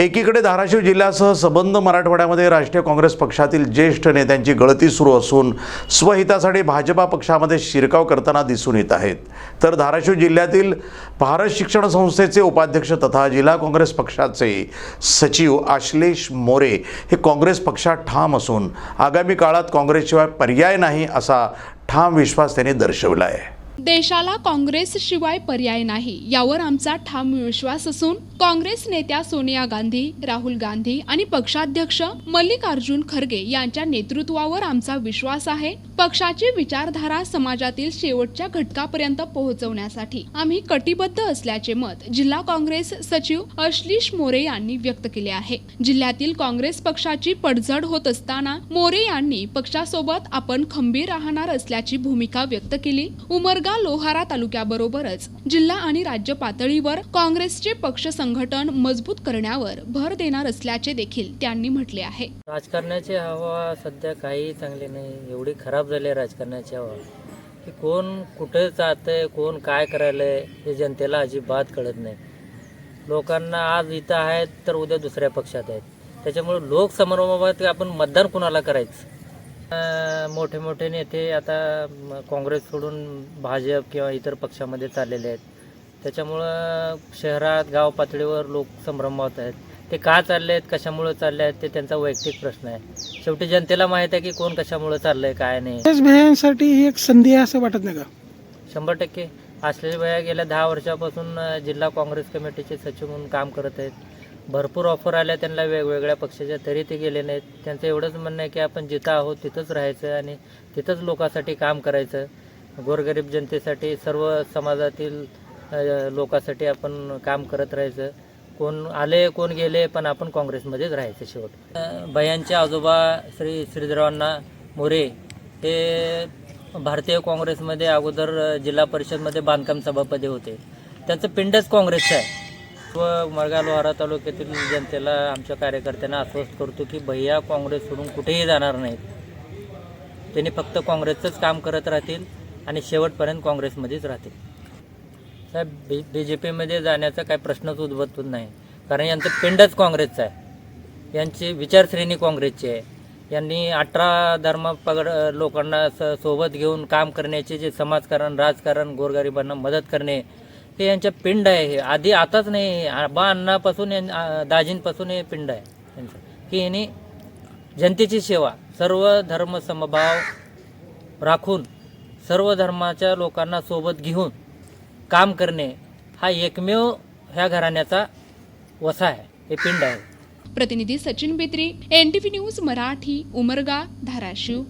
एकीकडे धाराशिव जिल्ह्यासह संबंध मराठवाड्यामध्ये राष्ट्रीय काँग्रेस पक्षातील ज्येष्ठ नेत्यांची गळती सुरू असून स्वहितासाठी भाजपा पक्षामध्ये शिरकाव करताना दिसून येत आहेत. तर धाराशिव जिल्ह्यातील भारत शिक्षण संस्थेचे उपाध्यक्ष तथा जिल्हा काँग्रेस पक्षाचे सचिव आश्लेष मोरे हे काँग्रेस पक्षात ठाम असून आगामी काळात काँग्रेसशिवाय पर्याय नाही असा ठाम विश्वास त्यांनी दर्शवला आहे देशाला काँग्रेसशिवाय पर्याय नाही यावर आमचा ठाम विश्वास असून काँग्रेस नेत्या सोनिया गांधी राहुल गांधी आणि पक्षाध्यक्ष मल्लिकार्जुन खरगे यांच्या नेतृत्वावर आमचा विश्वास आहे. पक्षाची विचारधारा समाजातील शेवटच्या घटकापर्यंत पोहोचवण्यासाठी आम्ही कटिबद्ध असल्याचे मत जिल्हा काँग्रेस सचिव अश्लीष मोरे यांनी व्यक्त केले आहे. जिल्ह्यातील काँग्रेस पक्षाची पडझड होत असताना मोरे यांनी पक्षासोबत आपण खंबीर राहणार असल्याची भूमिका व्यक्त केली. उमरगा लोहारा तालुक्याबरोबरच जिल्हा आणि राज्य पातळीवर काँग्रेसचे पक्ष संघटन मजबूत करण्यावर भर देणार असल्याचे देखील त्यांनी म्हटले आहे. राजकारणाची हवा सध्या काही चांगली नाही. एवढी खराब झाली राजकारणाची हवा. की कोण कुठे जातंय कोण काय करायलंय हे जनतेला अजिबात कळत नाही. लोकांना आज इथं आहेत तर उद्या दुसऱ्या पक्षात आहेत. त्याच्यामुळे लोकसमारंभात आपण मतदान कुणाला करायचं? मोठे मोठे नेते आता काँग्रेस सोडून भाजप किंवा इतर पक्षामध्ये चाललेले आहेत. त्याच्यामुळं शहरात गाव पातळीवर लोक संभ्रमावत आहेत. ते का चालले आहेत कशामुळे चालले आहेत ते त्यांचा वैयक्तिक प्रश्न आहे. शेवटी जनतेला माहीत आहे की कोण कशामुळे चाललंय काय नाही. ही एक संधी आहे असं वाटत नाही का? शंभर टक्के. आश्लेष भैया गेल्या दहा वर्षापासून जिल्हा काँग्रेस कमिटीचे सचिव म्हणून काम करत आहेत. भरपूर ऑफर आल्या त्यांना वेगवेगळ्या पक्षाच्या तरी ते गेले नाहीत. त्यांचं एवढंच म्हणणं आहे की आपण जिथं आहोत तिथंच राहायचं आणि तिथंच लोकांसाठी काम करायचं. गोरगरीब जनतेसाठी सर्व समाजातील लोकांसाठी आपण काम करत राहायचं. कोण आले कोण गेले पण आपण काँग्रेसमध्येच राहायचं शेवट. भयांचे आजोबा श्री श्रीधरावांना मोरे हे भारतीय काँग्रेसमध्ये अगोदर जिल्हा परिषदमध्ये बांधकाम सभापती होते. त्यांचं पिंडच काँग्रेसचं आहे. व मरगा लोहारा तालुक्यातील जनतेला आमच्या कार्यकर्त्यांना आश्वस्त करतो की भैया काँग्रेस सोडून कुठेही जाणार नाहीत. त्यांनी फक्त काँग्रेसचंच काम करत राहतील आणि शेवटपर्यंत काँग्रेसमध्येच राहतील. साहेब बी बी जे पीमध्ये जाण्याचा काही प्रश्नच उद्भवत नाही. कारण यांचं पिंडच काँग्रेसचं आहे. यांची विचारश्रेणी काँग्रेसची आहे. यांनी अठरा धर्म पगड लोकांना स सोबत घेऊन काम करण्याचे जे समाजकारण राजकारण गोरगरिबांना मदत करणे हे यांच्या पिंड आहे. हे आधी आताच नाही बा अण्णापासून यां- दाजींपासून हे पिंड आहे त्यांचं. की यांनी जनतेची सेवा सर्व धर्म समभाव राखून सर्व धर्माच्या लोकांना सोबत घेऊन काम करणे हा एकमेव ह्या घराण्याचा वसा आहे. हे पिंड आहे. प्रतिनिधी सचिन बेत्री एनटीव्ही न्यूज मराठी उमरगा धाराशिव.